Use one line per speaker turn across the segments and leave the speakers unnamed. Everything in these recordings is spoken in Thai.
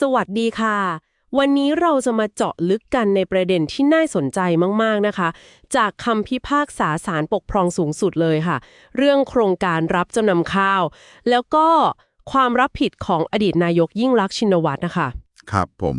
สวัสดีค่ะ วันนี้เราจะมาเจาะลึกกันในประเด็นที่น่าสนใจมาก ๆ นะคะ จากคำพิพากษาศาลปกครองสูงสุดเลยค่ะ เรื่องโครงการรับจำนำข้าว แล้วก็ความรับผิดของอดีตนายกยิ่งลักษณ์ชินวัตรนะคะ
ครับผม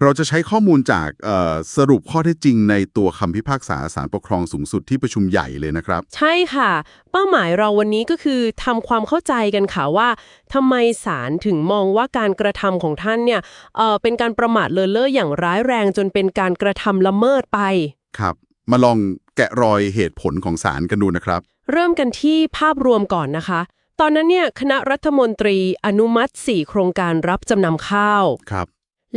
เราจะใช้ข้อมูลจากเอ่อสรุปข้อเท็จจริงในตัวคำพิพากษาศาลปกครองสูงสุดที่ประชุมใหญ่เลยนะครับ
ใช่ค่ะ เป้าหมายเราวันนี้ก็คือทำความเข้าใจกันค่ะว่าทำไมศาลถึงมองว่าการกระทำของท่านเนี่ยเอ่อเป็นการประมาทเลินเล่ออย่างร้ายแรงจนเป็นการกระทำละเมิดไป
ครับ มาลองแกะรอยเหตุผลของศาลกันดูนะครับ
เริ่มกันที่ภาพรวมก่อนนะคะตอนนั้นเนี่ยคณะรัฐมนตรีอนุมัติ 4 โครงการรับจำนำข้าว
ครับ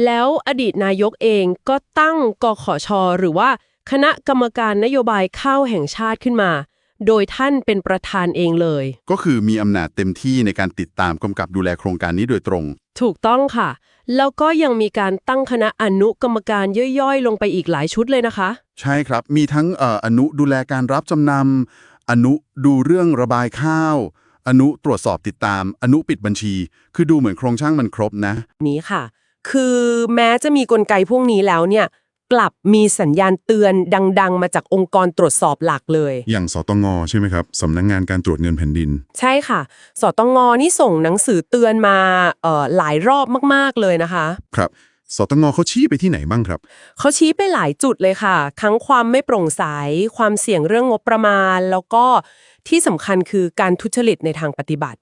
แล้วอดีตนายกเองก็ตั้งกขช หรือว่าคณะกรรมการนโยบายข้าวแห่งชาติขึ้นมา โดยท่านเป็นประธานเองเลย
ก็คือมีอำนาจเต็มที่ในการติดตามกำกับดูแลโครงการนี้โดยตรง
ถูกต้องค่ะ แล้วก็ยังมีการตั้งคณะอนุกรรมการย่อยๆ ลงไปอีกหลายชุดเลยนะคะ
ใช่ครับ มีทั้งเอ่ออนุดูแลการรับจำนำอนุดูเรื่องระบายข้าว อนุตรวจสอบติดตาม อนุปิดบัญชี คือดูเหมือนโครงช่างมันครบนะ
นี้ค่ะ คือแม้จะมีกลไกพวกนี้แล้วเนี่ย กลับมีสัญญาณเตือนดัง ๆ มาจากองค์กรตรวจสอบหลักเลย
อย่างสตงใช่ไหมครับสำนักงงานการตรวจเงินแผ่นดิน
ใช่ค่ะ สตงนี่ส่งหนังสือเตือนมาเอ่อหลายรอบมากๆเลยนะคะ
ครับสตงเขาชี้ไปที่ไหนบ้างครับ
เขาชี้ไปหลายจุดเลยค่ะ ทั้งความไม่โปร่งใส ความเสี่ยงเรื่องงบประมาณ แล้วก็ที่สำคัญคือการทุจริตในทางปฏิบัติ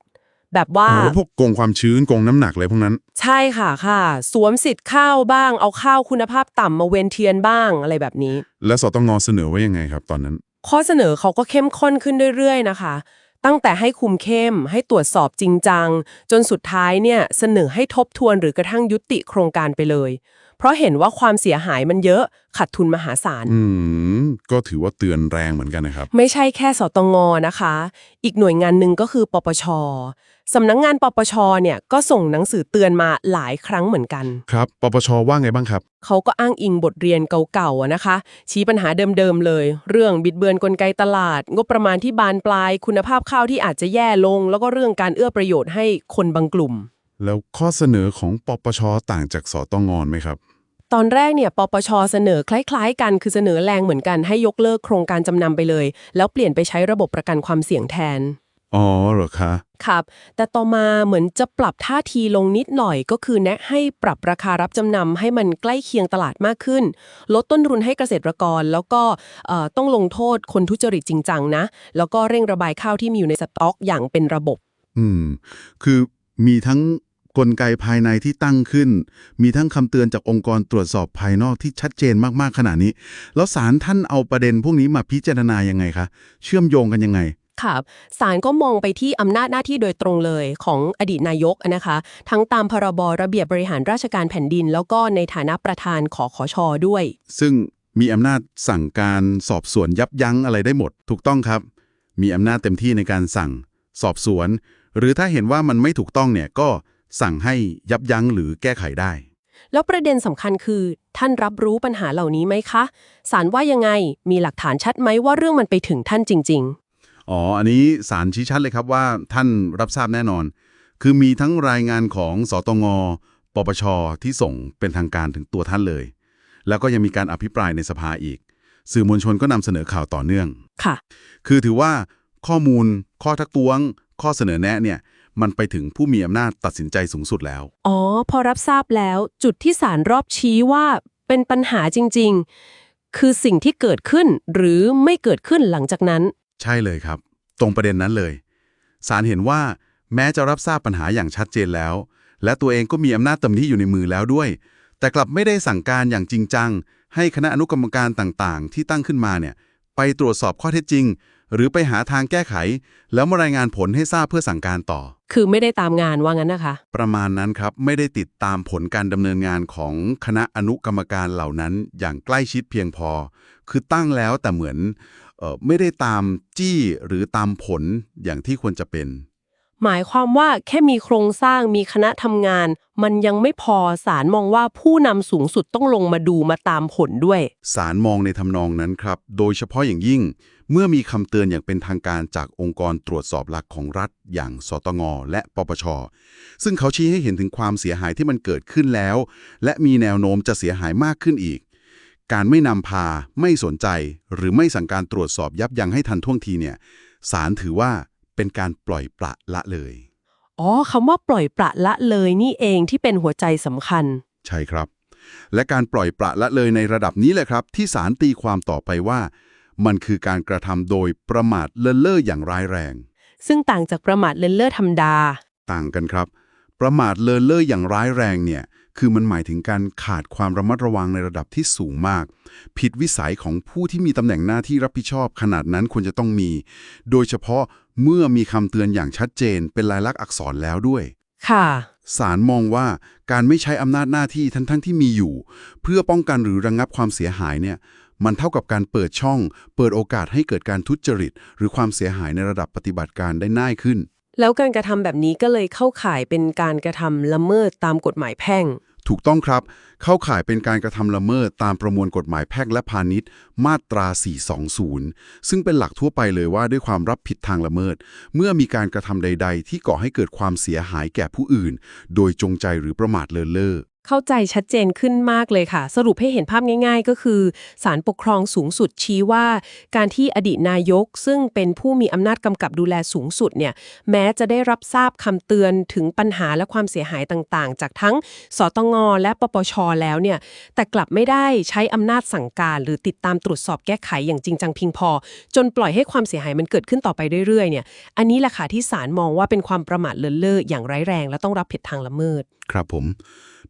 แบบว่า
อ๋อพวกโกงความชื้นโกงน้ำหนักอะไรพวกนั้น
ใช่ค่ะค่ะ สวมสิทธิ์ข้าวบ้าง เอาข้าวคุณภาพต่ำมาเวนเทียนบ้างอะไรแบบนี้
และสตงเสนอไว้ยังไงครับตอนนั้น
ข้อเสนอเขาก็เข้มข้นขึ้นเรื่อยๆนะคะ ตั้งแต่ให้คุมเข้ม ให้ตรวจสอบจริงจัง จนสุดท้ายเนี่ยเสนอให้ทบทวนหรือกระทั่งยุติโครงการไปเลย เพราะเห็นว่าความเสียหายมันเยอะขาดทุนมหาศาล
อืม ก็ถือว่าเตือนแรงเหมือนกันนะครับ
ไม่ใช่แค่สตงนะคะ อีกหน่วยงานหนึ่งก็คือปปช สำนักงงานปปชเนี่ยก็ส่งหนังสือเตือนมาหลายครั้งเหมือนกัน
ครับปปชว่าไงบ้างครับ
เขาก็อ้างอิงบทเรียนเก่าๆอะนะคะ ชี้ปัญหาเดิมๆเลย เรื่องบิดเบือนกลไกตลาด งบประมาณที่บานปลาย คุณภาพข้าวที่อาจจะแย่ลง แล้วก็เรื่องการเอื้อประโยชน์ให้คนบางกลุ่ม
แล้วข้อเสนอของปปชต่างจากสตงไหมครับ
ตอนแรกเนี่ยปปชเสนอคล้าย ๆ กันคือเสนอแรงเหมือนกันให้ยกเลิกโครงการจำนำไปเลย แล้วเปลี่ยนไปใช้ระบบประกันความเสี่ยงแทน
อ๋อเหรอคะ
ครับ แต่ต่อมาเหมือนจะปรับท่าทีลงนิดหน่อยก็คือแนะให้ปรับราคารับจำนำให้มันใกล้เคียงตลาดมากขึ้น ลดต้นทุนให้เกษตรกร แล้วก็เอ่อต้องลงโทษคนทุจริตจริงจังนะ แล้วก็เร่งระบายข้าวที่มีอยู่ในสต็อกอย่างเป็นระบบ
อืม คือมีทั้งกลไกภายในที่ตั้งขึ้น มีทั้งคำเตือนจากองค์กรตรวจสอบภายนอกที่ชัดเจนมากๆขนาดนี้ แล้วศาลท่านเอาประเด็นพวกนี้มาพิจารณายังไงคะ เชื่อมโยงกันยังไง
ครับศาลก็มองไปที่อำนาจหน้าที่โดยตรงเลยของอดีตนายกนะคะ ทั้งตามพรบระเบียบบริหารราชการแผ่นดิน แล้วก็ในฐานะประธานขอขอชอด้วย
ซึ่งมีอำนาจสั่งการสอบสวนยับยั้งอะไรได้หมด ถูกต้องครับ มีอำนาจเต็มที่ในการสั่ง สอบสวน หรือถ้าเห็นว่ามันไม่ถูกต้องเนี่ยก็สั่งให้ยับยั้งหรือแก้ไขได้
แล้วประเด็นสำคัญคือ ท่านรับรู้ปัญหาเหล่านี้ไหมคะศาลว่ายังไงมีหลักฐานชัดไหมว่าเรื่องมันไปถึงท่านจริง
อ๋อ อันนี้สารชี้ชัดเลยครับว่าท่านรับทราบแน่นอน คือมีทั้งรายงานของสตงปปชที่ส่งเป็นทางการถึงตัวท่านเลย แล้วก็ยังมีการอภิปรายในสภาอีก สื่อมวลชนก็นำเสนอข่าวต่อเนื่อง
ๆค่ะ
คือถือว่าข้อมูล ข้อทักท้วง ข้อเสนอแนะเนี่ยมันไปถึงผู้มีอำนาจตัดสินใจสูงสุดแล้ว
อ๋อ พอรับทราบแล้วจุดที่ศาลรอบชี้ว่าเป็นปัญหาจริง ๆ คือสิ่งที่เกิดขึ้นหรือไม่เกิดขึ้นหลังจากนั้น
ใช่เลยครับ ตรงประเด็นนั้นเลยศาลเห็นว่าแม้จะรับทราบปัญหาอย่างชัดเจนแล้ว และตัวเองก็มีอำนาจเต็มที่อยู่ในมือแล้วด้วย แต่กลับไม่ได้สั่งการอย่างจริงจัง ให้คณะอนุกรรมการต่างๆ ที่ตั้งขึ้นมาเนี่ยไปตรวจสอบข้อเท็จจริง หรือไปหาทางแก้ไข แล้วมารายงานผลให้ทราบเพื่อสั่งการต่อ
คือไม่ได้ตามงานว่างั้นนะคะ
ประมาณนั้นครับ ไม่ได้ติดตามผลการดำเนินงานของคณะอนุกรรมการเหล่านั้นอย่างใกล้ชิดเพียงพอ คือตั้งแล้วแต่เหมือนเออ ไม่ได้ตามจี้หรือตามผลอย่างที่ควรจะเป็น
หมายความว่าแค่มีโครงสร้างมีคณะทำงาน มันยังไม่พอศาลมองว่าผู้นำสูงสุดต้องลงมาดูมาตามผลด้วย
สารมองในทำนองนั้นครับ โดยเฉพาะอย่างยิ่ง เมื่อมีคำเตือนอย่างเป็นทางการจากองค์กรตรวจสอบหลักของรัฐ อย่างสตงและปปช ซึ่งเขาชี้ให้เห็นถึงความเสียหายที่มันเกิดขึ้นแล้ว และมีแนวโน้มจะเสียหายมากขึ้นอีก การไม่นำพา ไม่สนใจ หรือไม่สั่งการตรวจสอบยับยั้งให้ทันท่วงทีเนี่ยสารถือว่าเป็นการปล่อยปละละเลย
อ๋อคำว่าปล่อยปละละเลยนี่เองที่เป็นหัวใจสำคัญ
ใช่ครับ และการปล่อยปละละเลยในระดับนี้แหละครับ ที่ศาลตีความต่อไปว่า มันคือการกระทำโดยประมาทเลินเล่ออย่างร้ายแรง
ซึ่งต่างจากประมาทเลินเล่อธรรมดา
ต่างกันครับ ประมาทเลินเล่ออย่างร้ายแรงเนี่ย คือมันหมายถึงการขาดความระมัดระวังในระดับที่สูงมาก ผิดวิสัยของผู้ที่มีตำแหน่งหน้าที่รับผิดชอบขนาดนั้นควรจะต้องมี โดยเฉพาะเมื่อมีคำเตือนอย่างชัดเจน เป็นลายลักษณ์อักษรแล้วด้วย
ค่ะ
ศาลมองว่าการไม่ใช้อำนาจหน้าที่ทั้งๆทที่มีอยู่ เพื่อป้องกันหรือระงงับความเสียหายเนี่ยมันเท่ากับการเปิดช่อง เปิดโอกาสให้เกิดการทุจริต หรือความเสียหายในระดับปฏิบัติการได้ง่ายขึ้น
แล้วการกระทำแบบนี้ก็เลยเข้าข่ายเป็นการกระทำละเมิดตามกฎหมายแพ่ง
ถูกต้องครับ เข้าข่ายเป็นการกระทำละเมิดตามประมวลกฎหมายแพ่งและพาณิชย์ มาตรา 420 ซึ่งเป็นหลักทั่วไปเลยว่าด้วยความรับผิดทางละเมิด เมื่อมีการกระทำใด ๆ ที่ก่อให้เกิดความเสียหายแก่ผู้อื่น โดยจงใจหรือประมาทเลินเล่อ
เข้าใจชัดเจนขึ้นมากเลยค่ะ สรุปให้เห็นภาพง่าย ๆ ก็คือศาลปกครองสูงสุดชี้ว่า การที่อดีตนายก ซึ่งเป็นผู้มีอำนาจกำกับดูแลสูงสุดเนี่ยแม้จะได้รับทราบคำเตือนถึงปัญหาและความเสียหายต่างๆ จากทั้งสตงและปปชแล้วเนี่ยแต่กลับไม่ได้ใช้อำนาจสั่งการ หรือติดตามตรวจสอบแก้ไขอย่างจริงจังเพียงพอ จนปล่อยให้ความเสียหายมันเกิดขึ้นต่อไปเรื่อยๆเนี่ยอันนี้แหละค่ะที่ศาลมองว่าเป็นความประมาทเลินเล่ออย่างร้ายแรง และต้องรับผิดทางละเมิด
ครับผม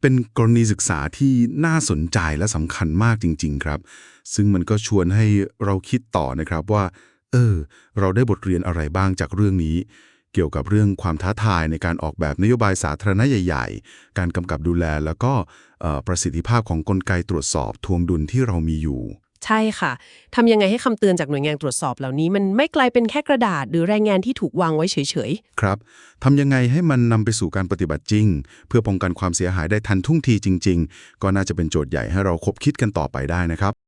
เป็นกรณีศึกษาที่น่าสนใจและสำคัญมากจริง ๆ ครับ ซึ่งมันก็ชวนให้เราคิดต่อนะครับว่า เออ เราได้บทเรียนอะไรบ้างจากเรื่องนี้ เกี่ยวกับเรื่องความท้าทายในการออกแบบนโยบายสาธารณะใหญ่ ๆ การกำกับดูแลแล้วก็ประสิทธิภาพของกลไกตรวจสอบทวงดุลที่เรามีอยู่
ใช่ค่ะ ทำยังไงให้คำเตือนจากหน่วยงานตรวจสอบเหล่านี้ มันไม่กลายเป็นแค่กระดาษ หรือรายงานที่ถูกวางไว้เฉย
ครับทำยังไงให้มันนำไปสู่การปฏิบัติจริง เพื่อป้องกันความเสียหายได้ทันท่วงทีจริง ๆ ก็น่าจะเป็นโจทย์ใหญ่ให้เราคบคิดกันต่อไปได้นะครับ